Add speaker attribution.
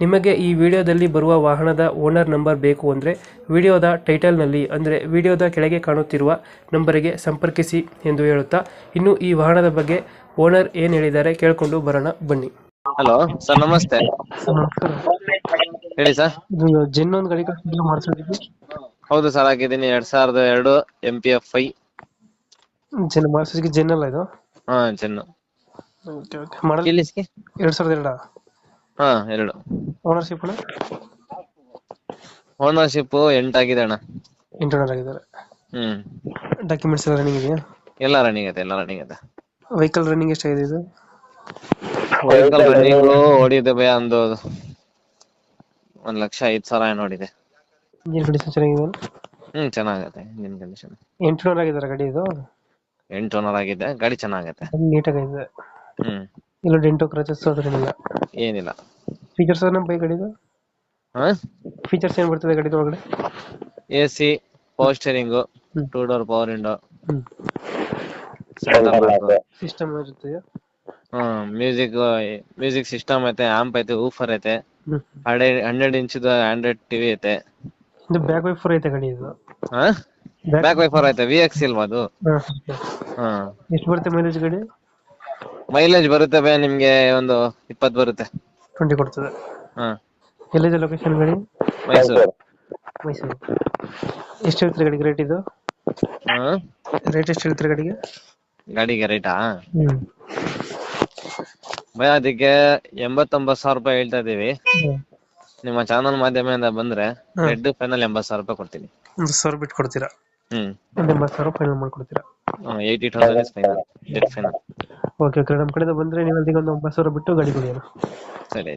Speaker 1: ನಿಮಗೆ ಈ ವಿಡಿಯೋದಲ್ಲಿ ಬರುವ ವಾಹನದ ಓನರ್ ನಂಬರ್ ಬೇಕು ಅಂದರೆ ವಿಡಿಯೋದ ಟೈಟಲ್ನಲ್ಲಿ ಅಂದರೆ ವಿಡಿಯೋದ ಕೆಳಗೆ ಕಾಣುತ್ತಿರುವ ನಂಬರಿಗೆ ಸಂಪರ್ಕಿಸಿ ಎಂದು ಹೇಳುತ್ತಾ ಇನ್ನು ಈ ವಾಹನದ ಬಗ್ಗೆ ಓನರ್ ಏನು ಹೇಳಿದ್ದಾರೆ ಕೇಳಿಕೊಂಡು ಬರೋಣ ಬನ್ನಿ.
Speaker 2: ಹಲೋ ಸರ್ ನಮಸ್ತೆ. ಹೇಳಿ ಸರ್.
Speaker 1: ಇದು ಜೆನ್ ಒಂದು ಗಾಡಿ ಕಳ್ಸಿದ್ರು ಮಾಡಿಸಿದ್ವಿ
Speaker 2: ಹೌದು ಸರ್ ಹಾಕಿದ್ದೀನಿ. ಎರಡ್ ಸಾವಿರದ ಎರಡು M P F I.
Speaker 1: Zen ಮಾಡಿಸೋದಕ್ಕೆ Zen ಅಲ್ಲ ಇದು?
Speaker 2: ಹಾ
Speaker 1: ಜೆನ್. ಮಾಡಲ್ ಎರಡು ಸಾವಿರದ ಎರಡ?
Speaker 2: ಹಾ ಎರಡು.
Speaker 1: ಓನರ್ಶಿಪ್ ಅಣ್ಣ
Speaker 2: ಓನರ್ಶಿಪ್ ಎಂಟಾಗಿದೆ ಅಣ್ಣ.
Speaker 1: ಇಂಟರ್ನಲ್ ಆಗಿದ್ದಾರೆ.
Speaker 2: ಹ್ಮ್.
Speaker 1: ಡಾಕ್ಯುಮೆಂಟ್ಸ್ ಎಲ್ಲ ರನ್ನಿಂಗ್ ಇದೆಯಾ?
Speaker 2: ಎಲ್ಲ ರನ್ನಿಂಗ್ ಇದೆ ಎಲ್ಲ ರನ್ನಿಂಗ್ ಐತೆ
Speaker 1: ವೆಹಿಕಲ್ ರನ್ನಿಂಗ್ ಎಷ್ಟಾಗಿದೆ ಇದು?
Speaker 2: ವೆಹಿಕಲ್ ರನ್ನಿಂಗ್ ಓಡಿದೆ ಭಯ ಒಂದು ಒಂದ್ ಲಕ್ಷ ಐದ್ ಸಾವಿರ ಏನೋ ಓಡಿದೆ.
Speaker 1: ಇಂಜಿನ್ ಕಂಡೀಷನ್ ಚೆನ್ನಾಗಿದೆ
Speaker 2: ಹ್ಮ್ ಚೆನ್ನಾಗತ್ತೆ ಇಂಜಿನ್ ಕಂಡೀಷನ್
Speaker 1: ಎಂಟುನೂರು ಆಗಿದ್ದಾರೆ ಗಾಡಿ ಇದು?
Speaker 2: ಎಂಟು ಓನರ್ ಆಗಿದೆ ಗಾಡಿ ಚೆನ್ನಾಗತ್ತೆ
Speaker 1: ನೀಟಾಗಿದೆ
Speaker 2: ಹ್ಮ್.
Speaker 1: ಇಲ್ಲ ಡೆಂಟೋ ಕ್ರಚಸ್
Speaker 2: ಏನಿಲ್ಲ.
Speaker 1: ಫೀಚರ್ಸ್ ನಮ್ಮ ಬೈ ಗಾಡಿದು?
Speaker 2: ಹಾ
Speaker 1: ಫೀಚರ್ಸ್ ಏನ್ ಬರ್ತದೆ ಗಾಡಿದು ಒಳಗಡೆ?
Speaker 2: AC C power steering
Speaker 1: hmm.
Speaker 2: Two door power window
Speaker 1: hmm. System ಇರುತ್ತೆ.
Speaker 2: ಹ್ಮ್ ಮ್ಯೂಸಿಕ್ ಮ್ಯೂಸಿಕ್ ಸಿಸ್ಟಮ್ ಐತೆ ಆಂಪ್ ಐತೆ ಊಫರ್ ಐತೆ.
Speaker 1: ಹ್ಮ್.
Speaker 2: ಹಂಡ್ರೆಡ್ ಹಂಡ್ರೆಡ್ ಇಂಚದ ಆಂಡ್ರಾಯ್ಡ್ ಟಿವಿ ಐತೆ.
Speaker 1: ಇದು ಬ್ಯಾಕ್ ವೈಫರ್ ಐತೆ ಗಾಡಿ ಇದು
Speaker 2: ಹಾ ಬ್ಯಾಕ್ ವೈಫರ್ ಐತೆ ವಿ ಎಕ್ಸ್ ಇಲ್ವಾ ಅದು? ಹಾ.
Speaker 1: ಎಷ್ಟು ಬರುತ್ತೆ ಮೈಲೇಜ್ ಗಾಡಿ?
Speaker 2: ಮೈಲೇಜ್ ಬರುತ್ತೆ ಬೇ ನಿಮ್ಗೆ ಒಂದು ಇಪ್ಪತ್ ಬರುತ್ತೆ.
Speaker 1: ಟ್ವೆಂಟಿ ಕೊಡ್ತದೆ.
Speaker 2: ಹಾ.
Speaker 1: ಎಲ್ಲಿದೆ ಲೊಕೇಶನ್ ಗಾಡಿ?
Speaker 2: ಮೈಸೂರು.
Speaker 1: ಮೈಸೂರು. ಎಷ್ಟು ಹೇಳ್ತೀರಿ ಗಾಡಿಗೆ ರೇಟ್ ಇದು?
Speaker 2: ಹಾ.
Speaker 1: ರೇಟ್ ಎಷ್ಟು ಹೇಳ್ತೀರಿ ಗಾಡಿಗೆ?
Speaker 2: ಗಾಡಿಗೆ ರೇಟಾ
Speaker 1: ಹ್ಮ್.
Speaker 2: ಭಯ ಅದಕ್ಕೆ ಎಂಬತ್ತೊಂಬತ್ ಸಾವಿರ ರೂಪಾಯಿ ಹೇಳ್ತಾ ಇದೀವಿ ನಿಮ್ಮ ಚಾನಲ್ ಮಾಧ್ಯಮದಿಂದ ಬಂದ್ರೆ ರೆಡ್ ಫೈನಲ್ ಎಂಬತ್ ಸಾವಿರ ರೂಪಾಯಿ ಕೊಡ್ತೀನಿ.
Speaker 1: ಒಂದು ಸಾವಿರ ಬಿಟ್ಟು ಕೊಡ್ತೀರಾ?
Speaker 2: ಹ್ಮ್.
Speaker 1: ಒಂದು ಎಂಬತ್ತು ಸಾವಿರ ಫೈನಲ್ ಮಾಡ್ಕೊಡ್ತೀರಾ?
Speaker 2: Eighty thousand final dead final
Speaker 1: okay okay ನಮ್ಮ ಕಡೆಯಿಂದ ಬಂದ್ರೆ ನೀವು ಅಲ್ಲಿಗೆ ಒಂದು ಒಂಬತ್ತು ಸಾವಿರ ಬಿಟ್ಟು ಗಾಡಿ ಕೊಡಿ
Speaker 2: ಸರಿ ಆಯ್ತು.